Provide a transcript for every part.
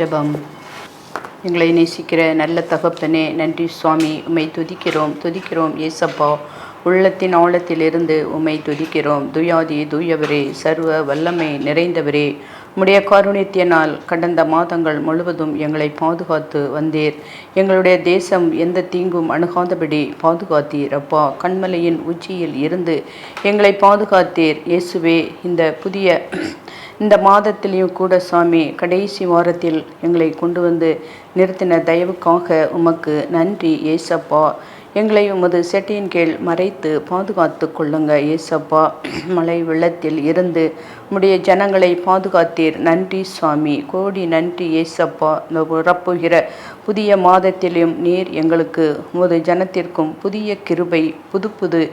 ஜபம். எங்களை நேசிக்கிற நல்ல தகப்பனே நன்றி சுவாமி. உம்மை துதிக்கிறோம் துதிக்கிறோம் ஏசப்பா உள்ளத்தின் ஆழத்திலிருந்து உம்மை துதிக்கிறோம். துயாதி தூயவரே சர்வ வல்லமை நிறைந்தவரே. உம்முடைய காருண்யத்தினால் கடந்த மாதங்கள் முழுவதும் எங்களை பாதுகாத்து வந்தீர். எங்களுடைய தேசம் எந்த தீங்கும் அணுகாதபடி பாதுகாத்தீர் அப்பா. கண்மலையின் உச்சியில் இருந்து எங்களை பாதுகாத்தீர். இயேசுவே இந்த புதிய இந்த மாதத்திலையும் கூட சுவாமி கடைசி வாரத்தில் எங்களை கொண்டு வந்து நிறுத்தின தயவுக்காக உமக்கு நன்றி ஏசப்பா எங்களை உமது செட்டியின் கீழ் மறைத்து பாதுகாத்து கொள்ளுங்க ஏசப்பா. மழை வெள்ளத்தில் இருந்து உம்முடைய ஜனங்களை பாதுகாத்தீர். நன்றி சுவாமி. கோடி நன்றி ஏசப்பா. இந்த உறப்புகிற புதிய மாதத்திலும் நீர் எங்களுக்கு உமது ஜனத்திற்கும் புதிய கிருபை புது புது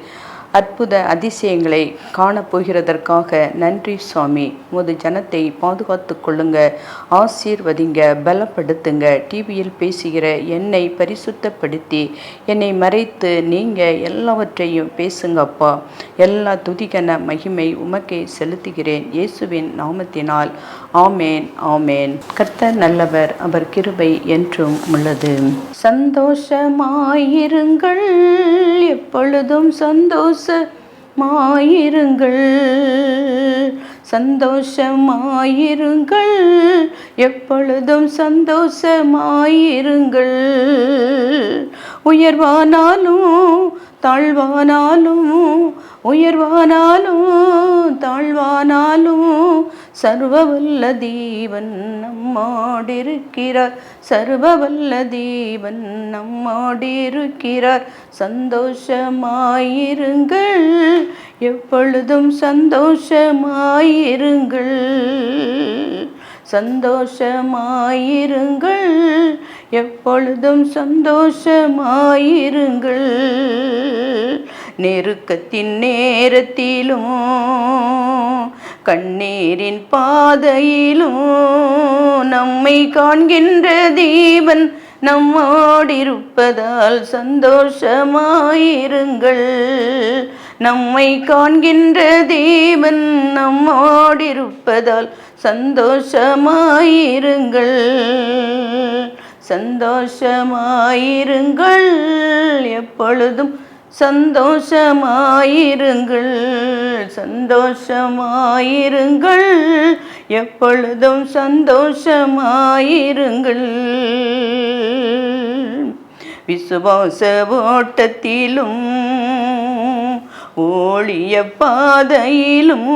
அற்புத அதிசயங்களை காணப்போகிறதற்காக நன்றி சுவாமி. உமது ஜனத்தை பாதுகாத்து கொள்ளுங்க ஆசீர்வதிங்க பலப்படுத்துங்க. டிவியில் பேசுகிற என்னை பரிசுத்தப்படுத்தி என்னை மறைத்து நீங்கள் எல்லாவற்றையும் பேசுங்கப்பா எல்லா துதிகன மகிமை உமக்கே செலுத்துகிறேன். இயேசுவின் நாமத்தினால். ஆமேன் ஆமேன். கர்த்தர் நல்லவர் அவர் கிருபை என்றும் உள்ளது. சந்தோஷமாயிருங்கள் எப்பொழுதும் சந்தோஷமாயிருங்கள். சந்தோஷமாயிருங்கள் எப்பொழுதும் சந்தோஷமாயிருங்கள். உயர்வானாலும் தாழ்வானாலும் உயர்வானாலும் தாழ்வானாலும் சர்வவல்ல தேவன் நம்மாடிருக்கிறார். சர்வவல்ல தேவன் நம்மாடிருக்கிறார். சந்தோஷமாயிருங்கள். எப்பொழுதும் சந்தோஷமாயிருங்கள். சந்தோஷமாயிருங்கள். எப்பொழுதும் சந்தோஷமாயிருங்கள். நெருக்கத்தின் நேரத்திலும் கண்ணீரின் பாதையிலும் நம்மை காண்கின்ற தீபன் நம்மோடிருப்பதால் சந்தோஷமாயிருங்கள். நம்மை காண்கின்ற தீபன் நம்மோடிருப்பதால் சந்தோஷமாயிருங்கள். சந்தோஷமாயிருங்கள் எப்பொழுதும். சந்தோஷமாயிருங்கள் சந்தோஷமாயிருங்கள் எப்பொழுதும் சந்தோஷமாயிருங்கள். விசுவாச ஓட்டத்திலும் ஓழிய பாதையிலும்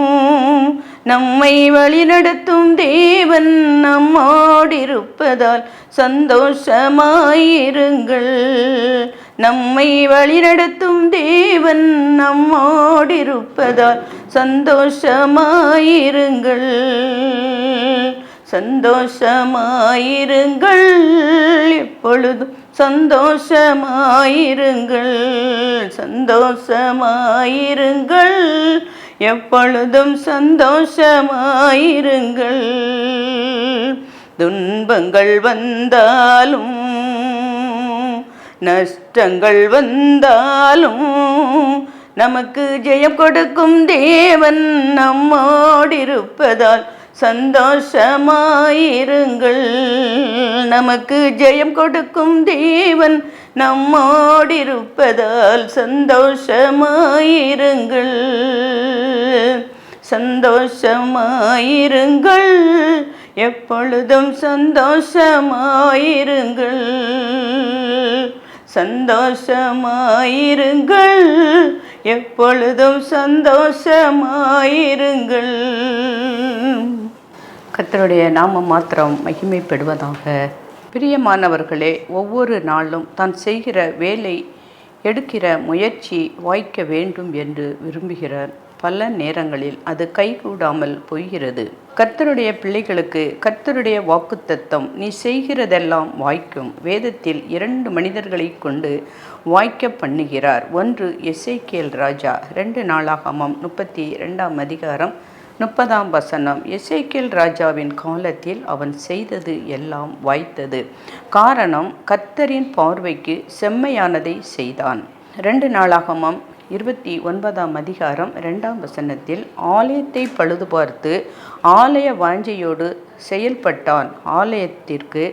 நம்மை வழிநடத்தும் தேவன் நம்மோடிருப்பதால் சந்தோஷமாயிருங்கள். நம்மை வழிநடத்தும் தேவன் நம்மோடிருப்பதால் சந்தோஷமாயிருங்கள். சந்தோஷமாயிருங்கள். எப்பொழுதும் சந்தோஷமாயிருங்கள். சந்தோஷமாயிருங்கள். எப்பொழுதும் சந்தோஷமாயிருங்கள். துன்பங்கள் வந்தாலும் நஷ்டங்கள் வந்தாலும் நமக்கு ஜெயம் கொடுக்கும் தேவன் நம்மோடிருப்பதால் சந்தோஷமாயிருங்கள். நமக்கு ஜெயம் கொடுக்கும் தேவன் நம்மோடிருப்பதால் சந்தோஷமாயிருங்கள். சந்தோஷமாயிருங்கள். எப்பொழுதும் சந்தோஷமாயிருங்கள். சந்தோஷமாயிருங்கள். எப்பொழுதும் சந்தோஷமாயிருங்கள். கர்த்தருடைய நாம மாத்திரம் மகிமைப்படுவதாக. பிரியமானவர்களே ஒவ்வொரு நாளும் தான் செய்கிற வேலை எடுக்கிற முயற்சி வாய்க்க வேண்டும் என்று விரும்புகிறார் பல நேரங்களில் அது கைகூடாமல் போகிறது கர்த்தருடைய பிள்ளைகளுக்கு கர்த்தருடைய வாக்குத்தத்தம் நீ செய்கிறதெல்லாம் வாய்க்கும். வேதத்தில் இரண்டு மனிதர்களை கொண்டு வாய்க்க பண்ணுகிறார். ஒன்று எசேக்கியேல் ராஜா. ரெண்டு நாளாகமம் முப்பத்தி ரெண்டாம் அதிகாரம் முப்பதாம் வசனம் எசேக்கியேல் ராஜாவின் காலத்தில் அவன் செய்தது எல்லாம் வாய்த்தது. காரணம் கத்தரின் பார்வைக்கு செம்மையானதை செய்தான். ரெண்டு நாளாகமம் இருபத்தி ஒன்பதாம் அதிகாரம் ரெண்டாம் வசனத்தில் ஆலயத்தை பழுது பார்த்து ஆலய வாஞ்சையோடு செயல்பட்டான். ஆலயத்திற்கு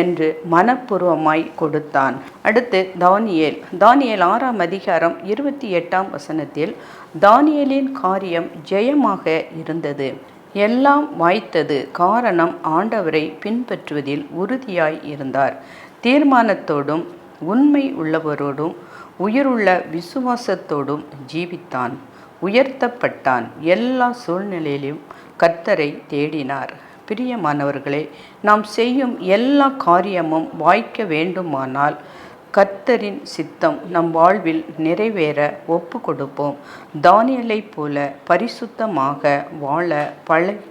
என்று மனப்பூர்வமாய் கொடுத்தான். அடுத்து தானியேல். தானியேல் ஆறாம் அதிகாரம் இருபத்தி எட்டாம் வசனத்தில் தானியலின் காரியம் ஜெயமாக இருந்தது. எல்லாம் வாய்த்தது காரணம் ஆண்டவரை பின்பற்றுவதில் உறுதியாய் இருந்தார். தீர்மானத்தோடும் உண்மை உள்ளவரோடும் உயிருள்ள விசுவாசத்தோடும் ஜீவித்தான். உயர்த்தப்பட்டான். எல்லா சூழ்நிலையிலும் கர்த்தரை தேடினார். பிரியமானவர்களே நாம் செய்யும் எல்லா காரியமும் வாய்க்க வேண்டுமானால் கர்த்தரின் சித்தம் நம் வாழ்வில் நிறைவேற ஒப்பு கொடுப்போம் தானியலைப் போல பரிசுத்தமாக வாழ பழகி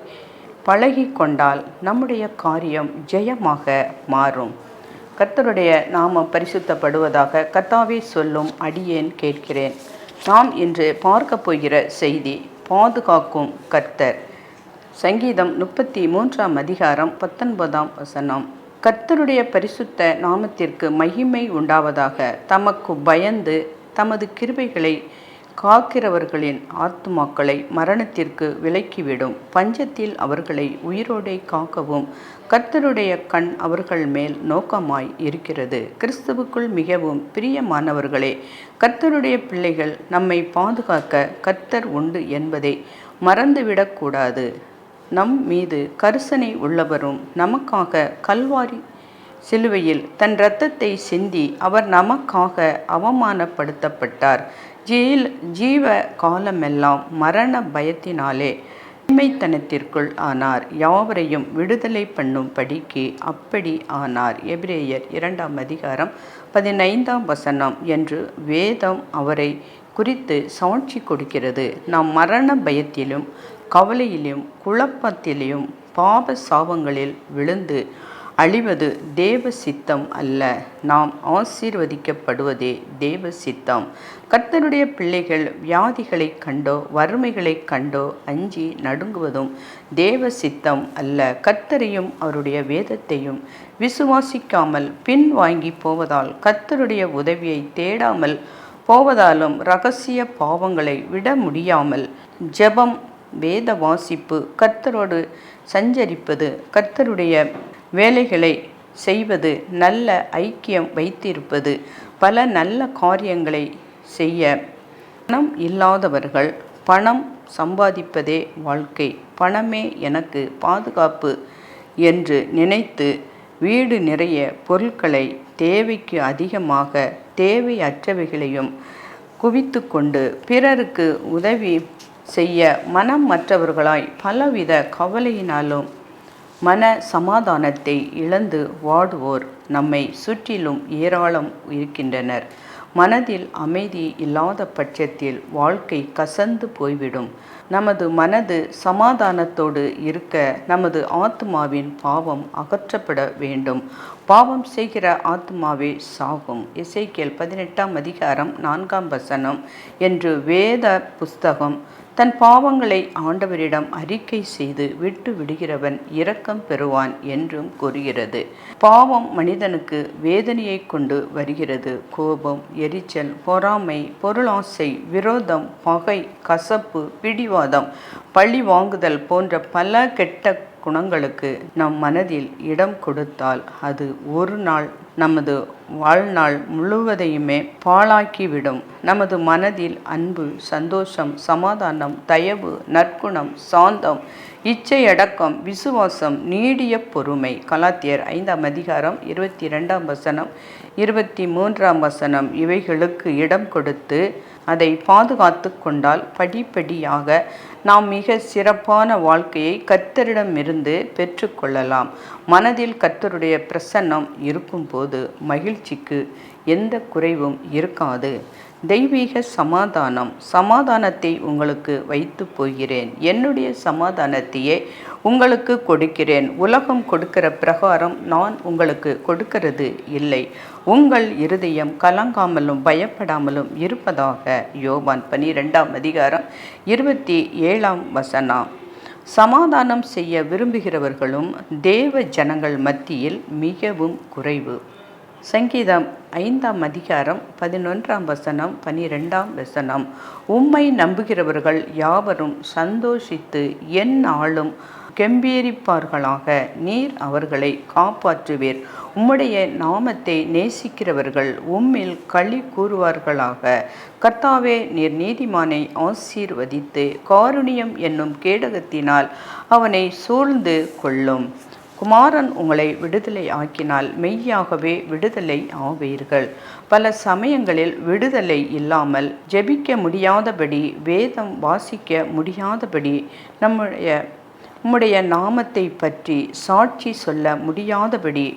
பழகி கொண்டால் நம்முடைய காரியம் ஜெயமாக மாறும். கர்த்தருடைய நாம பரிசுத்தப்படுவதாக கர்த்தாவே சொல்லும் அடியேன் கேட்கிறேன். நாம் இன்று பார்க்க போகிற செய்தி பாதுகாக்கும் கர்த்தர். சங்கீதம் முப்பத்தி மூன்றாம் அதிகாரம் பத்தொன்பதாம் வசனம். கர்த்தருடைய பரிசுத்த நாமத்திற்கு மகிமை உண்டாவதாக தமக்கு பயந்து தமது கிருபைகளை காக்கிறவர்களின் ஆத்துமாக்களை மரணத்திற்கு விலக்கிவிடும். பஞ்சத்தில் அவர்களை உயிரோடே காக்கவும் கர்த்தருடைய கண் அவர்கள் மேல் நோக்கமாய் இருக்கிறது. கிறிஸ்துவுக்குள் மிகவும் பிரியமானவர்களே கர்த்தருடைய பிள்ளைகள் நம்மை பாதுகாக்க கர்த்தர் உண்டு என்பதை மறந்துவிடக்கூடாது. நம் மீது கரிசனை உள்ளவரும் நமக்காக கல்வாரி சிலுவையில் தன் இரத்தத்தை சிந்தி அவர் நமக்காக அவமானப்படுத்தப்பட்டார். ஜீல் ஜீவ காலமெல்லாம் மரண பயத்தினாலே உண்மைத்தனத்திற்குள் ஆனார். யாவரையும் விடுதலை பண்ணும் படிக்கு அப்படி ஆனார். எபிரேயர் இரண்டாம் அதிகாரம் பதினைந்தாம் வசனம். என்று வேதம் அவரை குறித்து சாட்சி கொடுக்கிறது. நாம் மரண பயத்திலும் கவலையிலும் குழப்பத்திலும் பாப சாபங்களில் விழுந்து அழிவது தேவ சித்தம் அல்ல. நாம் ஆசீர்வதிக்கப்படுவதே தேவ சித்தம் கர்த்தருடைய பிள்ளைகள் வியாதிகளை கண்டோ வறுமைகளை கண்டோ அஞ்சி நடுங்குவதும் தேவ சித்தம் அல்ல. கர்த்தரையும் அவருடைய வேதத்தையும் விசுவாசிக்காமல் பின் வாங்கி போவதால் கர்த்தருடைய உதவியை தேடாமல் போவதாலும் ரகசிய பாவங்களை விட முடியாமல் ஜெபம் வேத வாசிப்பு கர்த்தரோடு சஞ்சரிப்பது கர்த்தருடைய வேலைகளை செய்வது நல்ல ஐக்கியம் வைத்திருப்பது பல நல்ல காரியங்களை செய்ய. பணம் இல்லாதவர்கள் பணம் சம்பாதிப்பதே வாழ்க்கை. பணமே எனக்கு பாதுகாப்பு என்று நினைத்து வீடு நிறைய பொருட்களை தேவைக்கு அதிகமாக தேவையற்றவைகளையும் குவித்து கொண்டு பிறருக்கு உதவி செய்ய மனம் மற்றவர்களாய் பலவித கவலையினாலும் மன சமாதானத்தை இழந்து வாடுவோர் நம்மை சுற்றிலும் ஏராளம் இருக்கின்றனர். மனதில் அமைதி இல்லாத பட்சத்தில் வாழ்க்கை கசந்து போய்விடும். நமது மனது சமாதானத்தோடு இருக்க நமது ஆத்மாவின் பாவம் அகற்றப்பட வேண்டும். பாவம் செய்கிற ஆத்மாவே சாகும். இசைக்கேல் பதினெட்டாம் அதிகாரம் நான்காம் வசனம். என்று வேத புஸ்தகம் தன் பாவங்களை ஆண்டவரிடம் அறிக்கை செய்து விட்டு விடுகிறவன் இரக்கம் பெறுவான் என்றும் கூறுகிறது. பாவம் மனிதனுக்கு வேதனையை கொண்டு வருகிறது. கோபம் எரிச்சல் பொறாமை பொருளாசை விரோதம் பகை கசப்பு பிடிவாதம் பழி வாங்குதல் போன்ற பல கெட்ட குணங்களுக்கு நம் மனதில் இடம் கொடுத்தால் அது ஒரு நாள் நமது வாழ்நாள் முழுவதையுமே பாழாக்கிவிடும். நமது மனதில் அன்பு சந்தோஷம் சமாதானம் தயவு நற்குணம் சாந்தம் இச்சையடக்கம் விசுவாசம் நீடிய பொறுமை. கலாத்தியர் ஐந்தாம் அதிகாரம் இருபத்தி ரெண்டாம் வசனம் இருபத்தி மூன்றாம் வசனம் இவைகளுக்கு இடம் கொடுத்து அதை பாதுகாத்து கொண்டால் படிப்படியாக நாம் மிக சிறப்பான வாழ்க்கையை கர்த்தரிடமிருந்து பெற்றுக்கொள்ளலாம் மனதில் கர்த்தருடைய பிரசன்னம் இருக்கும்போது மகிழ்ச்சிக்கு எந்த குறைவும் இருக்காது. தெய்வீக சமாதானம் சமாதானத்தை உங்களுக்கு வைத்து போகிறேன். என்னுடைய சமாதானத்தையே உங்களுக்கு கொடுக்கிறேன். உலகம் கொடுக்கிற பிரகாரம் நான் உங்களுக்கு கொடுக்கிறது இல்லை. உங்கள் இருதயம் கலங்காமலும் பயப்படாமலும் இருப்பதாக யோவான் பனிரெண்டாம் அதிகாரம் இருபத்தி ஏழாம் வசனம். சமாதானம் செய்ய விரும்புகிறவர்களும் தேவ ஜனங்கள் மத்தியில் மிகவும் குறைவு. சங்கீதம் ஐந்தாம் அதிகாரம் பதினொன்றாம் வசனம் பனிரெண்டாம் வசனம். உம்மை நம்புகிறவர்கள் யாவரும் சந்தோஷித்து என் ஆளும் கெம்பீரிப்பார்களாக நீர் அவர்களை காப்பாற்றுவீர். உம்முடைய நாமத்தை நேசிக்கிறவர்கள் உம்மில் களி கூறுவார்களாக. கர்த்தாவே நீர் நீதிமானை ஆசீர்வதித்து காருணியம் என்னும் கேடகத்தினால் அவனை சூழ்ந்து கொள்ளும். குமாரன் உங்களை விடுதலை ஆக்கினால் மெய்யாகவே விடுதலை ஆவீர்கள். பல சமயங்களில் விடுதலை இல்லாமல் ஜெபிக்க முடியாதபடி வேதம் வாசிக்க முடியாதபடி நம்முடைய உம்முடைய நாமத்தை பற்றி சாட்சி சொல்ல முடியாதபடி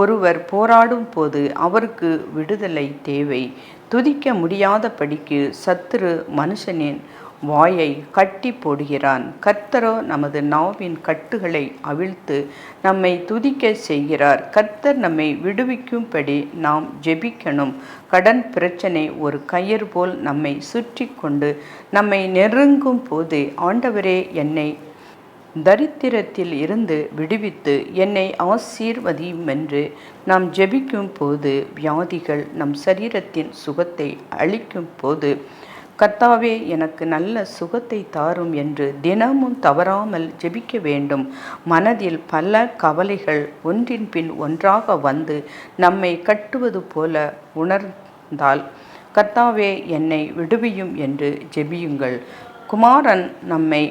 ஒருவர் போராடும் போது அவருக்கு விடுதலை தேவை. துதிக்க முடியாதபடிக்கு சத்துரு மனுஷனின் வாயை கட்டி போடுகிறான். கர்த்தரோ நமது நாவின் கட்டுகளை அவிழ்த்து நம்மை துதிக்க செய்கிறார். கர்த்தர் நம்மை விடுவிக்கும்படி நாம் ஜெபிக்கணும். கடன் பிரச்சனை ஒரு கயிறு போல் நம்மை சுற்றி கொண்டு நம்மை நெருங்கும் போது ஆண்டவரே என்னை தரித்திரத்தில் இருந்து விடுவித்து என்னை ஆசீர்வதியும் என்று நாம் ஜெபிக்கும் போது வியாதிகள் நம் சரீரத்தின் சுகத்தை அளிக்கும் போது கர்த்தாவே எனக்கு நல்ல சுகத்தை தாரும் என்று தினமும் தவறாமல் ஜெபிக்க வேண்டும். மனதில் பல கவலைகள் ஒன்றின் பின் ஒன்றாக வந்து நம்மை கட்டுவது போல உணர்ந்தால் கர்த்தாவே என்னை விடுவியும் என்று ஜெபியுங்கள். குமாரன் நம்மை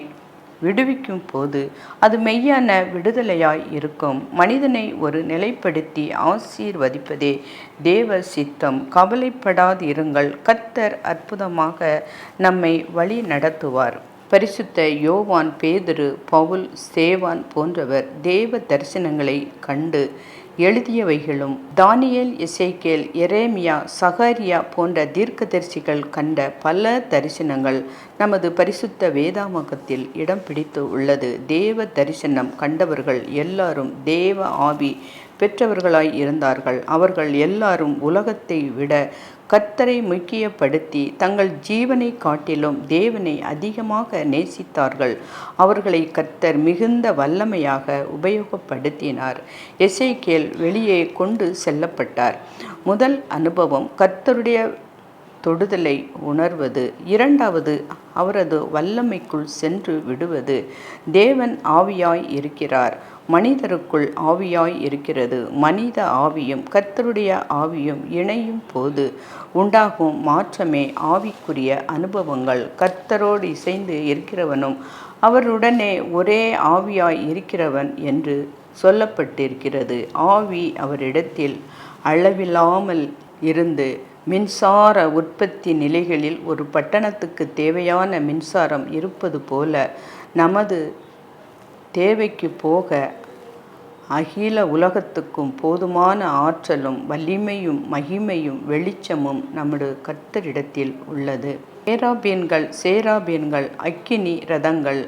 விடுவிக்கும் போது அது மெய்யான விடுதலையாய் இருக்கும். மனிதனை ஒரு நிலைப்படுத்தி ஆசீர்வதிப்பதே தேவ சித்தம். கவலைப்படாதிருங்கள். கத்தர் அற்புதமாக நம்மை வழி நடத்துவார். பரிசுத்த யோவான் பேதுரு பவுல் சேவான் போன்றவர் தேவ தரிசனங்களை கண்டு எழுதியவைகளும் தானியல் இசைக்கேல் எரேமியா சகாரியா போன்ற தீர்க்கதரிசிகள் கண்ட பல தரிசனங்கள் நமது பரிசுத்த வேதாமகத்தில் இடம் பிடித்து உள்ளது. தேவ தரிசனம் கண்டவர்கள் எல்லாரும் தேவ ஆவி பெற்றவர்களாய் இருந்தார்கள். அவர்கள் எல்லாரும் உலகத்தை விட கர்த்தரை முக்கியப்படுத்தி தங்கள் ஜீவனை காட்டிலும் தேவனை அதிகமாக நேசித்தார்கள். அவர்களை கர்த்தர் மிகுந்த வல்லமையாக உபயோகப்படுத்தினார். எசைக்கேல் வெளியே கொண்டு செல்லப்பட்டார். முதல் அனுபவம் கர்த்தருடைய தொடுதலை உணர்வது. இரண்டாவது அவரது வல்லமைக்குள் சென்று விடுவது. தேவன் ஆவியாய் இருக்கிறார். மனிதருக்குள் ஆவியாய் இருக்கிறது. மனித ஆவியும் கர்த்தருடைய ஆவியும் இணையும் போது உண்டாகும் மாற்றமே ஆவிக்குரிய அனுபவங்கள். கர்த்தரோடு இசைந்து இருக்கிறவனும் அவருடனே ஒரே ஆவியாய் இருக்கிறவன் என்று சொல்லப்பட்டிருக்கிறது. ஆவி அவரிடத்தில் அளவில்லாமல் இருந்து மின்சார உற்பத்தி நிலைகளில் ஒரு பட்டணத்துக்கு தேவையான மின்சாரம் இருப்பது போல நமது தேவைக்கு போக அகில உலகத்துக்கும் போதுமான ஆற்றலும் வலிமையும் மகிமையும் வெளிச்சமும் நமது கர்த்தரிடத்தில் உள்ளது. சேராபியன்கள் சேராபியன்கள் அக்கினி ரதங்கள்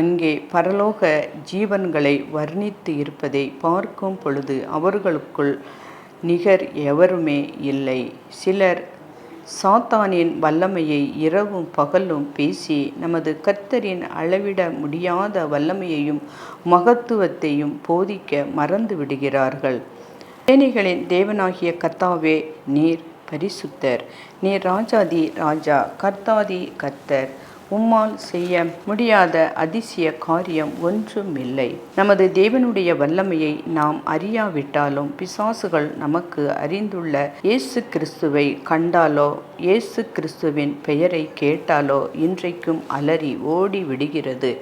அங்கே பரலோக ஜீவன்களை வர்ணித்து இருப்பதை பார்க்கும் பொழுது அவர்களுக்குள் நிகர் எவருமே இல்லை. சிலர் சாத்தானின் வல்லமையை இரவும் பகலும் பேசி நமது கர்த்தரின் அளவிட முடியாத வல்லமையையும் மகத்துவத்தையும் போதிக்க மறந்து விடுகிறார்கள். சேனைகளின் தேவனாகிய கத்தாவே நீர் பரிசுத்தர். நீர் ராஜாதி ராஜா கர்த்தாதி கர்த்தர். உம்மால் செய்ய முடியாத அதிசய காரியம் ஒன்றும் இல்லை நமது தேவனுடைய வல்லமையை நாம் அறியாவிட்டாலும் பிசாசுகள் நமக்கு அறிந்துள்ள இயேசு கிறிஸ்துவை கண்டாலோ இயேசு கிறிஸ்துவின் பெயரை கேட்டாலோ இன்றைக்கும் அலறி ஓடி விடுகிறது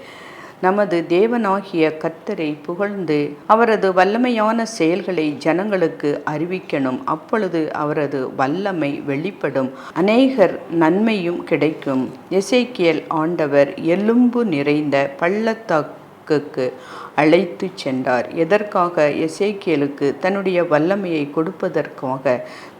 நமது தேவனாகிய கர்த்தரை புகழ்ந்து அவரது வல்லமையான செயல்களை ஜனங்களுக்கு அறிவிக்கணும். அப்பொழுது அவரது வல்லமை வெளிப்படும். அநேகர் நன்மையும் கிடைக்கும். எசேக்கியல் ஆண்டவர் எலும்பு நிறைந்த பள்ளத்தாக்குக்கு அழைத்து சென்றார். எதற்காக? எசேக்கியலுக்கு தன்னுடைய வல்லமையை கொடுப்பதற்காக.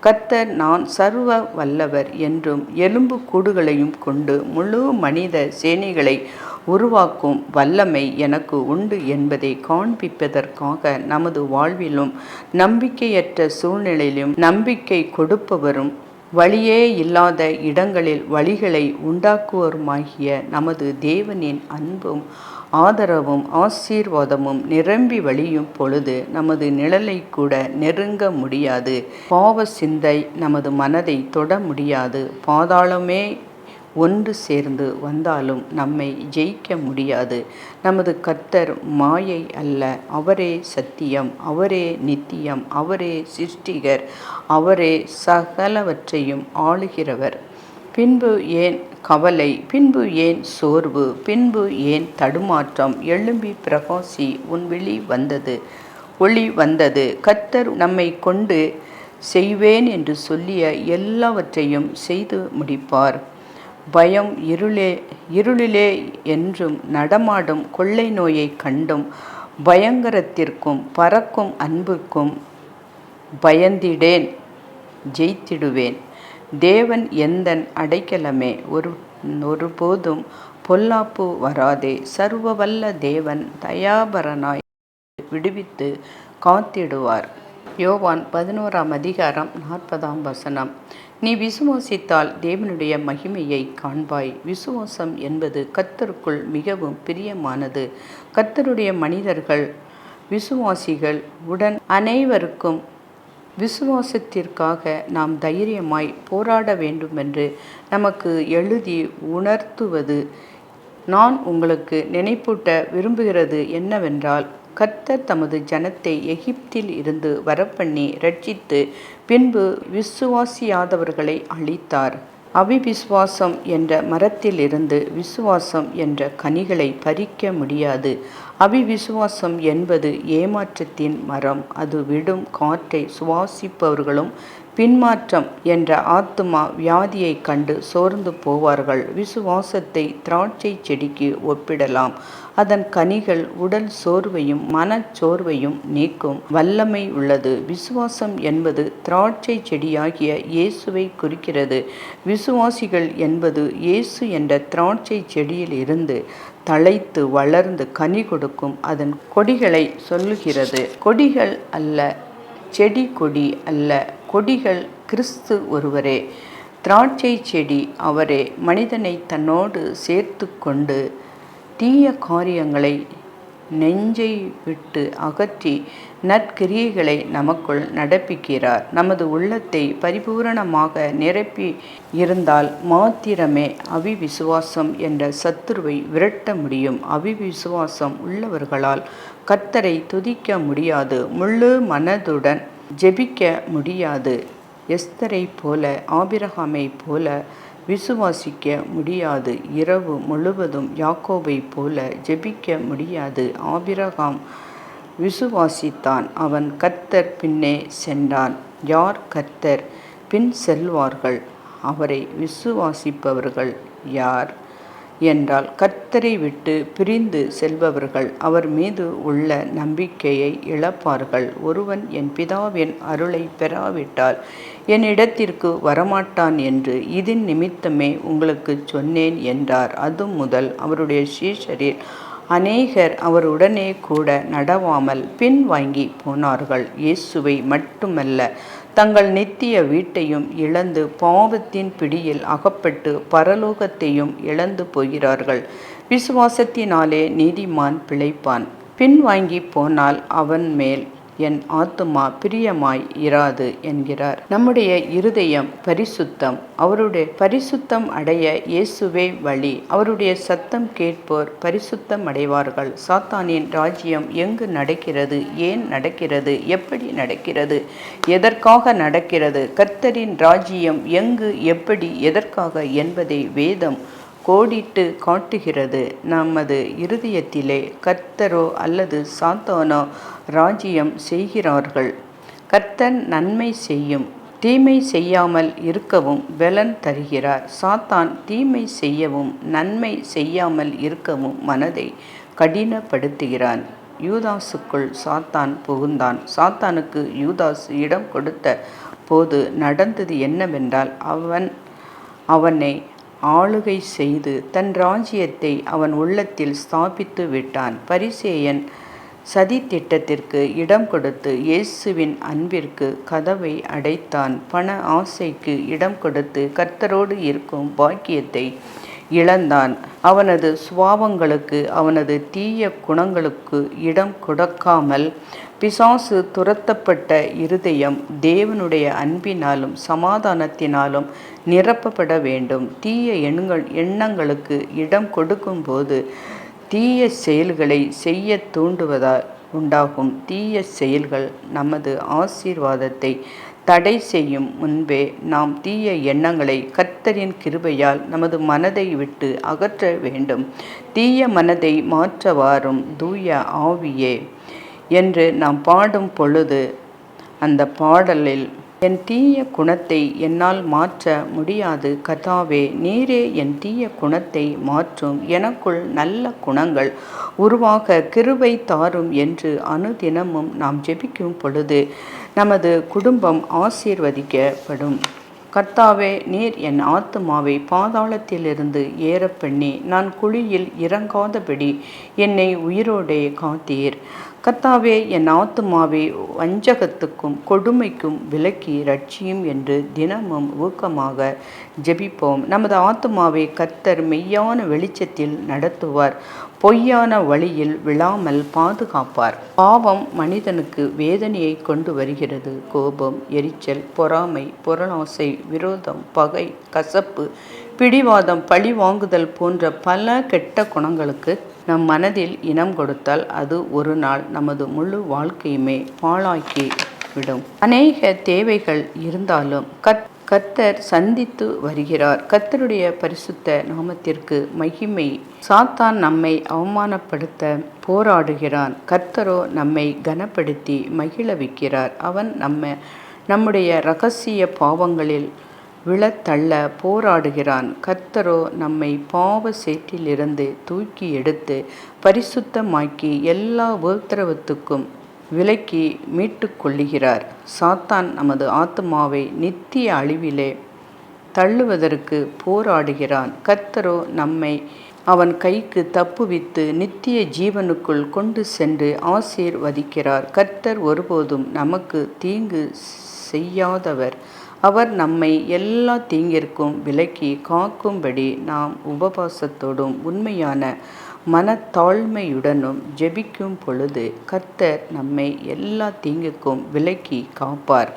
கர்த்தர் நான் சர்வ வல்லவர் என்றும் எலும்பு கூடுகளையும் கொண்டு முழு மனித சேனைகளை உருவாக்கும் வல்லமை எனக்கு உண்டு என்பதை காண்பிப்பதற்காக நமது வாழ்விலும் நம்பிக்கையற்ற சூழ்நிலையிலும் நம்பிக்கை கொடுப்பவரும் வழியே இல்லாத இடங்களில் வழிகளை உண்டாக்குவருமாகிய நமது தேவனின் அன்பும் ஆதரவும் ஆசீர்வாதமும் நிரம்பி வழியும் பொழுது நமது நிழலை கூட நெருங்க முடியாது. பாவ சிந்தை நமது மனதை தொட முடியாது. பாதாளமே ஒன்று சேர்ந்து வந்தாலும் நம்மை ஜெயிக்க முடியாது. நமது கர்த்தர் மாயை அல்ல. அவரே சத்தியம் அவரே நித்தியம் அவரே சிருஷ்டிகர் அவரே சகலவற்றையும் ஆளுகிறவர். பின்பு ஏன் கவலை? பின்பு ஏன் சோர்வு? பின்பு ஏன் தடுமாற்றம்? எழும்பி பிரகாசி உன் விழி வந்தது ஒளி வந்தது. கர்த்தர் நம்மை கொண்டு செய்வேன் என்று சொல்லிய எல்லாவற்றையும் செய்து முடிப்பார். பயம் இருளே இருளிலே என்றும் நடமாடும் கொள்ளை நோயை கண்டும் பயங்கரத்திற்கும் பறக்கும் அன்புக்கும் பயந்திடேன் ஜெயித்திடுவேன். தேவன் எந்தன் அடைக்கலமே ஒரு ஒருபோதும் பொல்லாப்பு வராதே. சர்வவல்ல தேவன் தயாபரனாய் விடுவித்து காத்திடுவார். யோவான் பதினோராம் அதிகாரம் நாற்பதாம் வசனம். நீ விசுவாசித்தால் தேவனுடைய மகிமையை காண்பாய். விசுவாசம் என்பது கர்த்தருக்குள் மிகவும் பிரியமானது. கர்த்தருடைய மனிதர்கள் விசுவாசிகள் உடன் அனைவருக்கும் விசுவாசத்திற்காக நாம் தைரியமாய் போராட வேண்டுமென்று நமக்கு எழுதி உணர்த்துவது. நான் உங்களுக்கு நினைப்பூட்ட விரும்புகிறது என்னவென்றால் கர்த்தர் தமது ஜனத்தை எகிப்தில் இருந்து வரப்பண்ணி ரட்சித்து பின்பு விசுவாசியாதவர்களை அழித்தார். அவிவிசுவாசம் என்ற மரத்திலிருந்து விசுவாசம் என்ற கனிகளை பறிக்க முடியாது. அவிவிசுவாசம் என்பது ஏமாற்றத்தின் மரம். அது விடும் காற்றை சுவாசிப்பவர்களும் பின்மாற்றம் என்ற ஆத்துமா வியாதியை கண்டு சோர்ந்து போவார்கள். விசுவாசத்தை திராட்சை செடிக்கு ஒப்பிடலாம். அதன் கனிகள் உடல் சோர்வையும் மனச்சோர்வையும் நீக்கும் வல்லமை உள்ளது. விசுவாசம் என்பது திராட்சை செடியாகிய இயேசுவை குறிக்கிறது. விசுவாசிகள் என்பது இயேசு என்ற திராட்சை செடியில் இருந்து தழைத்து வளர்ந்து கனி கொடுக்கும் அதன் கொடிகளை சொல்லுகிறது. கொடிகள் அல்ல செடி கொடி அல்ல. கொடிகள் கிறிஸ்து ஒருவரே. திராட்சை செடி அவரே. மனிதனை தன்னோடு சேர்த்து கொண்டு தீய காரியங்களை நெஞ்சை விட்டு அகற்றி நற்கிரியைகளை நமக்குள் நடப்பிக்கிறார். நமது உள்ளத்தை பரிபூரணமாக நிரப்பி இருந்தால் மாத்திரமே அவிவிசுவாசம் என்ற சத்துருவை விரட்ட முடியும். அவிவிசுவாசம் உள்ளவர்களால் கத்தரை துதிக்க முடியாது. முழு மனதுடன் ஜெபிக்க முடியாது. எஸ்தரை போல ஆபிரகாமை போல விசுவாசிக்க முடியாது. இரவு முழுவதும் யாக்கோவை போல ஜெபிக்க முடியாது. ஆபிரகாம் விசுவாசித்தான். அவன் கர்த்தர் பின்னே சென்றான். யார் கர்த்தர்? பின் செல்வார்கள். அவரை விசுவாசிப்பவர்கள் யார்? என்றால் கர்த்தரை விட்டு பிரிந்து செல்பவர்கள் அவர் மீது உள்ள நம்பிக்கையை இழப்பார்கள். ஒருவன் என் பிதாவின் அருளை பெறாவிட்டால் என் இடத்திற்கு வரமாட்டான் என்று இதன் நிமித்தமே உங்களுக்கு சொன்னேன் என்றார். அது முதல் அவருடைய சீஷரில் அநேகர் அவருடனே கூட நடவாமல் பின் வாங்கி போனார்கள். இயேசுவை மட்டுமல்ல தங்கள் நித்திய வீட்டையும் இழந்து பாவத்தின் பிடியில் அகப்பட்டு பரலோகத்தையும் இழந்து போகிறார்கள். விசுவாசத்தினாலே நீதிமான் பிழைப்பான். பின்வாங்கி போனால் அவன் மேல் என் ஆத்துமா பிரியமாய் இராது என்கிறார். நம்முடைய இருதயம் பரிசுத்தம். அவருடைய பரிசுத்தம் அடைய இயேசுவே வழி. அவருடைய சத்தம் கேட்போர் பரிசுத்தம் அடைவார்கள். சாத்தானின் ராஜ்யம் எங்கு நடக்கிறது? ஏன் நடக்கிறது? எப்படி நடக்கிறது? எதற்காக நடக்கிறது? கர்த்தரின் ராஜ்யம் எங்கு? எப்படி எதற்காக என்பதை வேதம் கோடிட்டு காட்டுகிறது. நமது இருதயத்திலே கர்த்தரோ அல்லது சாத்தானோ ராஜ்யம் செய்கிறார்கள். கர்த்தன் நன்மை செய்யும். தீமை செய்யாமல் இருக்கவும் பலன் தருகிறார். சாத்தான் தீமை செய்யவும் நன்மை செய்யாமல் இருக்கவும் மனதை கடினப்படுத்துகிறான். யூதாஸுக்குள் சாத்தான் புகுந்தான். சாத்தானுக்கு யூதாஸ் இடம் கொடுத்த போது நடந்தது என்னவென்றால் அவன் அவனை ஆளுகை செய்து தன் ராஜ்யத்தை அவன் உள்ளத்தில் ஸ்தாபித்து விட்டான். பரிசேயன் சதி திட்டத்திற்கு இடம் கொடுத்து இயேசுவின் அன்பிற்கு கதவை அடைத்தான். பண ஆசைக்கு இடம் கொடுத்து கர்த்தரோடு இருக்கும் பாக்கியத்தை இழந்தான். அவனது சுவாவங்களுக்கு அவனது தீய குணங்களுக்கு இடம் கொடுக்காமல் பிசாசு துரத்தப்பட்ட இருதயம் தேவனுடைய அன்பினாலும் சமாதானத்தினாலும் நிரப்பப்பட வேண்டும். தீய எண்கள் எண்ணங்களுக்கு இடம் கொடுக்கும்போது தீய செயல்களை செய்ய தூண்டுவதால் உண்டாகும். தீய செயல்கள் நமது ஆசீர்வாதத்தை தடை செய்யும் முன்பே நாம் தீய எண்ணங்களை கர்த்தரின் கிருபையால் நமது மனதை விட்டு அகற்ற வேண்டும். தீய மனதை மாற்றவாறும் தூய ஆவியே என்று நாம் பாடும் பொழுது அந்த பாடலில் என் தீய குணத்தை என்னால் மாற்ற முடியாது கதாவே நீரே என் தீய குணத்தை மாற்றும். எனக்குள் நல்ல குணங்கள் உருவாக கிருவை தாரும் என்று அனுதினமும் நாம் ஜெபிக்கும் பொழுது நமது குடும்பம் ஆசீர்வதிக்கப்படும். கர்த்தாவே நீர் என் ஆத்துமாவை பாதாளத்திலிருந்து ஏற பண்ணி நான் குழியில் இறங்காதபடி என்னை உயிரோடே காத்தீர். கத்தாவே என் ஆத்துமாவே வஞ்சகத்துக்கும் கொடுமைக்கும் விலக்கி ரட்சியும் என்று தினமும் ஊக்கமாக ஜெபிப்போம். நமது ஆத்துமாவை கத்தர் மெய்யான வெளிச்சத்தில் நடத்துவார். பொய்யான வழியில் விழாமல் பாதுகாப்பார். பாவம் மனிதனுக்கு வேதனையை கொண்டு வருகிறது. கோபம் எரிச்சல் பொறாமை பொருளாசை விரோதம் பகை கசப்பு பிடிவாதம் பழி வாங்குதல் போன்ற பல கெட்ட குணங்களுக்கு நம் மனதில் இனம் கொடுத்தால் அது ஒரு நாள் நமது முழு வாழ்க்கையுமே பாழாக்கி விடும். அநேக தேவைகள் இருந்தாலும் கத் கர்த்தர் சந்தித்து வருகிறார். கர்த்தருடைய பரிசுத்த நாமத்திற்கு மகிமை. சாத்தான் நம்மை அவமானப்படுத்த போராடுகிறான். கர்த்தரோ நம்மை கனப்படுத்தி மகிழ வைக்கிறார். அவன் நம்ம நம்முடைய ரகசிய பாவங்களில் விழத்தள்ள போராடுகிறான். கர்த்தரோ நம்மை பாவ சேற்றிலிருந்து தூக்கி எடுத்து பரிசுத்தமாக்கி எல்லா உபத்திரவத்துக்கும் விலக்கி மீட்டு கொள்ளுகிறார். சாத்தான் நமது ஆத்மாவை நித்திய அழிவிலே தள்ளுவதற்கு போராடுகிறான். கர்த்தரோ நம்மை அவன் கைக்கு தப்புவித்து நித்திய ஜீவனுக்குள் கொண்டு சென்று ஆசீர்வதிக்கிறார். கர்த்தர் ஒருபோதும் நமக்கு தீங்கு செய்யாதவர். அவர் நம்மை எல்லா தீங்கிற்கும் விலக்கி காக்கும்படி நாம் உபவாசத்தோடும் உண்மையான மனத்தாழ்மையுடனும் ஜெபிக்கும் பொழுது கர்த்தர் நம்மை எல்லா தீங்குக்கும் விலக்கி காப்பார்.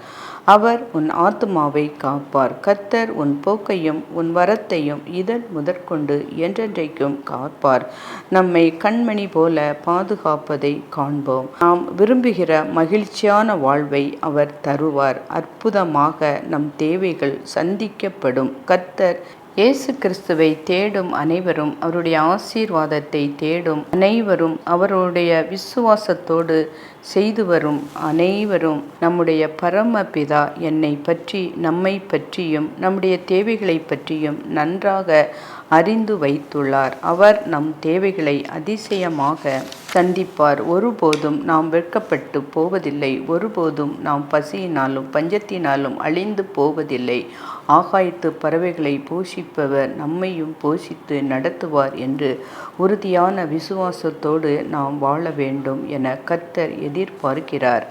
அவர் உன் ஆத்மாவை காப்பார். கர்த்தர் உன் போக்கையும் உன் வரத்தையும் இதழ் முதற்கொண்டு என்றென்றைக்கும் காப்பார். நம்மை கண்மணி போல பாதுகாப்பதை காண்போம். நாம் விரும்புகிற மகிழ்ச்சியான வாழ்வை அவர் தருவார். அற்புதமாக நம் தேவைகள் சந்திக்கப்படும். கத்தர் இயேசு கிறிஸ்துவை தேடும் அனைவரும் அவருடைய ஆசீர்வாதத்தை தேடும் அனைவரும் அவருடைய விசுவாசத்தோடு செய்து வரும் அனைவரும் நம்முடைய பரமபிதா என்னை பற்றி நம்மை பற்றியும் நம்முடைய தேவைகளை பற்றியும் நன்றாக அறிந்து வைத்துள்ளார். அவர் நம் தேவைகளை அதிசயமாக சந்திப்பார். ஒருபோதும் நாம் வெட்கப்பட்டு போவதில்லை. ஒருபோதும் நாம் பசியினாலும் பஞ்சத்தினாலும் அழிந்து போவதில்லை. ஆகாயத்து பறவைகளை போஷிப்பவர் நம்மையும் போஷித்து நடத்துவார் என்று உறுதியான விசுவாசத்தோடு நாம் வாழ வேண்டும் என கர்த்தர் எதிர்பார்க்கிறார்.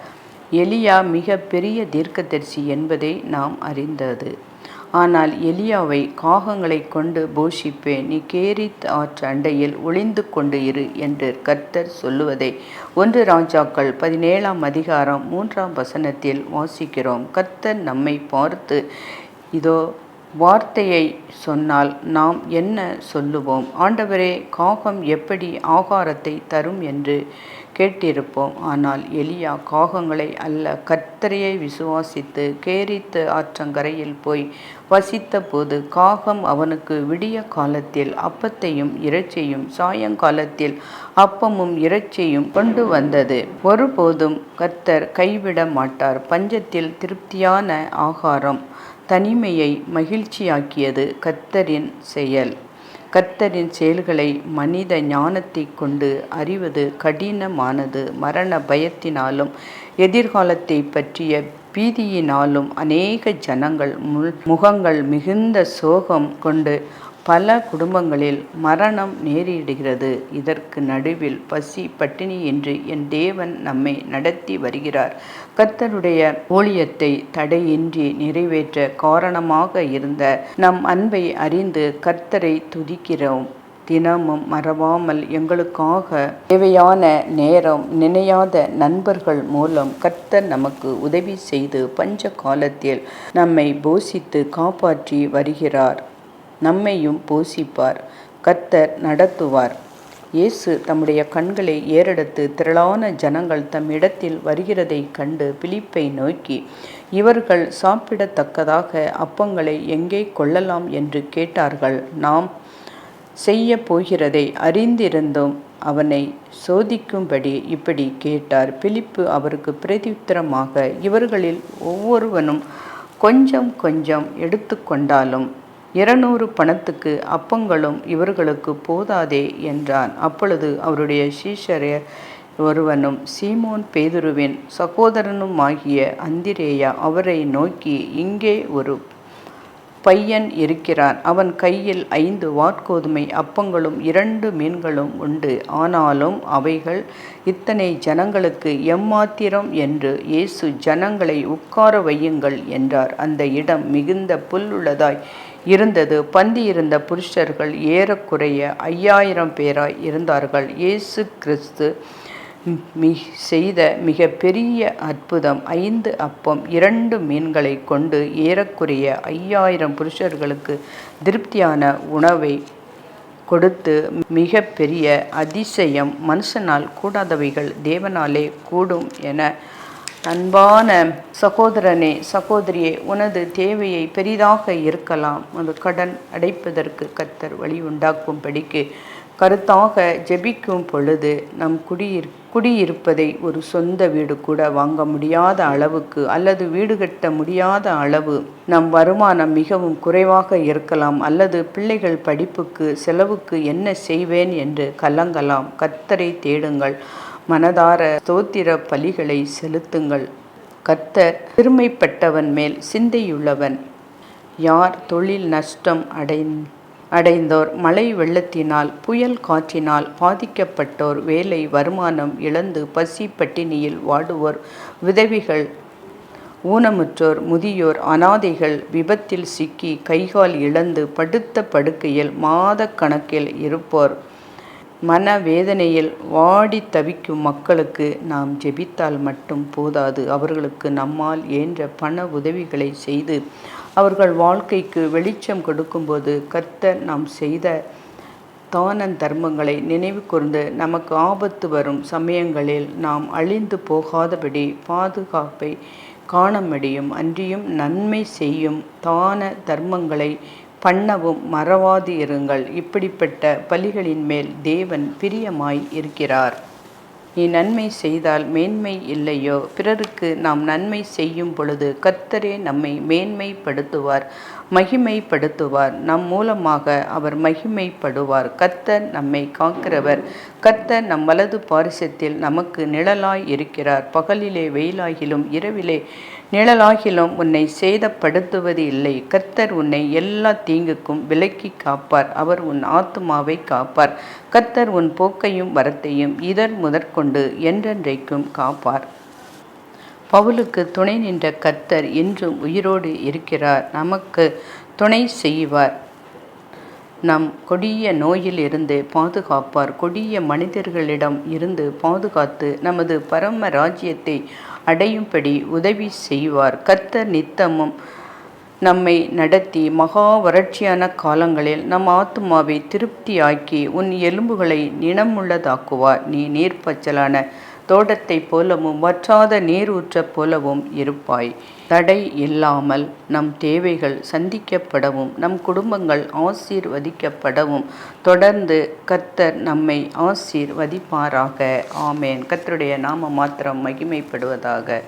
எலியா மிக பெரிய தீர்க்கதரிசி என்பதை நாம் அறிந்தது. ஆனால் எலியாவை காகங்களை கொண்டு போஷிப்பேன். நீ கேரித் ஆற்று அண்டையில் ஒளிந்து கொண்டு இரு என்று கர்த்தர் சொல்லுவதை ஒன்று ராஜாக்கள் பதினேழாம் அதிகாரம் மூன்றாம் வசனத்தில் வாசிக்கிறோம். கர்த்தர் நம்மை பார்த்து இதோ வார்த்தையை சொன்னால் நாம் என்ன சொல்லுவோம்? ஆண்டவரே காகம் எப்படி ஆகாரத்தை தரும் என்று கேட்டிருப்போம். ஆனால் எலியா காகங்களை அல்ல கர்த்தரையை விசுவாசித்து கேரித்து ஆற்றங்கரையில் போய் வசித்தபோது காகம் அவனுக்கு விடிய காலத்தில் அப்பத்தையும் இறைச்சியும் சாயங்காலத்தில் அப்பமும் இறைச்சியும் கொண்டு வந்தது. ஒருபோதும் கர்த்தர் கைவிட மாட்டார். பஞ்சத்தில் திருப்தியான ஆகாரம் தனிமையை மகிழ்ச்சியாக்கியது கர்த்தரின் செயல். கர்த்தரின் செயல்களை மனித ஞானத்தை கொண்டு அறிவது கடினமானது. மரண பயத்தினாலும் எதிர்காலத்தை பற்றிய பீதியினாலும் அநேக ஜனங்கள் முள் முகங்கள் மிகுந்த சோகம் கொண்டு பல குடும்பங்களில் மரணம் நேரிடுகிறது. இதற்கு நடுவில் பசி பட்டினி என்று என் தேவன் நம்மை நடத்தி வருகிறார். கர்த்தருடைய ஊழியத்தை தடையின்றி நிறைவேற்ற காரணமாக இருந்த நம் அன்பை அறிந்து கர்த்தரை துதிக்கிறோம். தினமும் மறவாமல் எங்களுக்காக தேவையான நேரம் நினையாத நண்பர்கள் மூலம் கர்த்தர் நமக்கு உதவி செய்து பஞ்ச காலத்தில் நம்மை போஷித்து காப்பாற்றி வருகிறார். நம்மையும் போஷிப்பார் கத்தர் நடத்துவார். இயேசு தம்முடைய கண்களை ஏறெடுத்து திரளான ஜனங்கள் தம் இடத்தில் வருகிறதை கண்டு பிலிப்பை நோக்கி இவர்கள் சாப்பிடத்தக்கதாக அப்பங்களை எங்கே கொள்ளலாம்? என்று கேட்டார்கள். நாம் செய்ய போகிறதை அறிந்திருந்தும் அவனை சோதிக்கும்படி இப்படி கேட்டார். பிலிப்பு அவருக்கு பிரதித்திரமாக இவர்களில் ஒவ்வொருவனும் கொஞ்சம் கொஞ்சம் எடுத்துக்கொண்டாலும் இருநூறு பணத்துக்கு அப்பங்களும் இவர்களுக்கு போதாதே என்றான். அப்பொழுது அவருடைய சீஷரர் ஒருவனும் சீமோன் பேதுருவின் சகோதரனுமாகிய அந்திரேயா அவரை நோக்கி இங்கே ஒரு பையன் இருக்கிறான். அவன் கையில் ஐந்து வாட்கோதுமை அப்பங்களும் இரண்டு மீன்களும் உண்டு. ஆனாலும் அவைகள் இத்தனை ஜனங்களுக்கு எம்மாத்திரம் என்று இயேசு ஜனங்களை உட்கார வையுங்கள் என்றார். அந்த இடம் மிகுந்த புல்லுள்ளதாய் இருந்தது. பந்தி இருந்த புருஷர்கள் ஏறக்குறைய ஐயாயிரம் பேராய் இருந்தார்கள். இயேசு கிறிஸ்து மி செய்த மிக பெரிய அற்புதம் ஐந்து அப்பம் இரண்டு மீன்களை கொண்டு ஏறக்குறைய ஐயாயிரம் புருஷர்களுக்கு திருப்தியான உணவை கொடுத்து மிக பெரிய அதிசயம் மனுஷனால் கூடாதவைகள் தேவனாலே கூடும் என அன்பான சகோதரனே சகோதரியே உனது தேவையை பெரிதாக இருக்கலாம். அது கடன் அடைப்பதற்கு கத்தர் வழி உண்டாக்கும்படிக்கு கருத்தாக ஜெபிக்கும் பொழுது நம் குடியிரு குடியிருப்பதை ஒரு சொந்த வீடு கூட வாங்க முடியாத அளவுக்கு அல்லது வீடு கட்ட முடியாத அளவு நம் வருமானம் மிகவும் குறைவாக இருக்கலாம். அல்லது பிள்ளைகள் படிப்புக்கு செலவுக்கு என்ன செய்வேன் என்று கலங்கலாம். கத்தரை தேடுங்கள். மனதார தோத்திர பலிகளை செலுத்துங்கள். கர்த்தர் பெருமைப்பட்டவன் மேல் சிந்தையுள்ளவன். யார் தொழில் நஷ்டம் அடை அடைந்தோர் மழை வெள்ளத்தினால் புயல் காற்றினால் பாதிக்கப்பட்டோர் வேலை வருமானம் இழந்து பசி பட்டினியில் வாடுவோர் விதவிகள். ஊனமுற்றோர் முதியோர் அனாதைகள் விபத்தில் சிக்கி கைகால் இழந்து படுத்த படுக்கையில் மாத கணக்கில் இருப்போர். மன வேதனையில் வாடி தவிக்கும் மக்களுக்கு நாம் ஜெபித்தால் மட்டும் போதாது. அவர்களுக்கு நம்மால் ஏன்ற பண உதவிகளை செய்து அவர்கள் வாழ்க்கைக்கு வெளிச்சம் கொடுக்கும்போது கர்த்தர் நாம் செய்த தான தர்மங்களை நினைவு கூர்ந்து நமக்கு ஆபத்து வரும் சமயங்களில் நாம் அழிந்து போகாதபடி பாதுகாப்பை காண முடியும். அன்றியும் நன்மை செய்யும் தான தர்மங்களை பண்ணவும் மறவாது இருங்கள் இப்படிப்பட்ட பலிகளின் மேல் தேவன் பிரியமாய் இருக்கிறார். நீ நன்மை செய்தால் மேன்மை இல்லையோ? பிறருக்கு நாம் நன்மை செய்யும் பொழுது கர்த்தரே நம்மை மேன்மைப்படுத்துவார் மகிமைப்படுத்துவார். நம் மூலமாக அவர் மகிமைப்படுவார். கர்த்தர் நம்மை காக்கிறவர். கர்த்தர் நம் வலது பாரிசத்தில் நமக்கு நிழலாய் இருக்கிறார். பகலிலே வெயிலாகிலும் இரவிலே நிழலாகிலும் உன்னை சேதப்படுத்துவது இல்லை. கர்த்தர் உன்னை எல்லா தீங்குக்கும் விலக்கி காப்பார். அவர் உன் ஆத்துமாவை காப்பார். கர்த்தர் உன் போக்கையும் வரத்தையும் இதர் முதற்கொண்டு என்றென்றைக்கும் காப்பார். பவுலுக்கு துணை நின்ற கர்த்தர் என்றும் உயிரோடு இருக்கிறார். நமக்கு துணை செய்வார். நம் கொடிய நோயில் இருந்து பாதுகாப்பார். கொடிய மனிதர்களிடம் இருந்து பாதுகாத்து நமது பரம ராஜ்யத்தை அடையும்படி உதவி செய்வார். கர்த்தர் நித்தமும் நம்மை நடத்தி மகா வறட்சியான காலங்களில் நம் ஆத்மாவை திருப்தியாக்கி உன் எலும்புகளை நினமுள்ளதாக்குவார் நீ நீர்ப்பச்சலான தோட்டத்தைப் போலவும் வற்றாத நீரூற்ற போலவும் இருப்பாய். தடை இல்லாமல் நம் தேவைகள் சந்திக்கப்படவும் நம் குடும்பங்கள் ஆசீர்வதிக்கப்படவும். தொடர்ந்து கர்த்தர் நம்மை ஆசீர்வதிப்பாராக. ஆமேன். கர்த்தருடைய நாம மாத்திரம் மகிமைப்படுவதாக.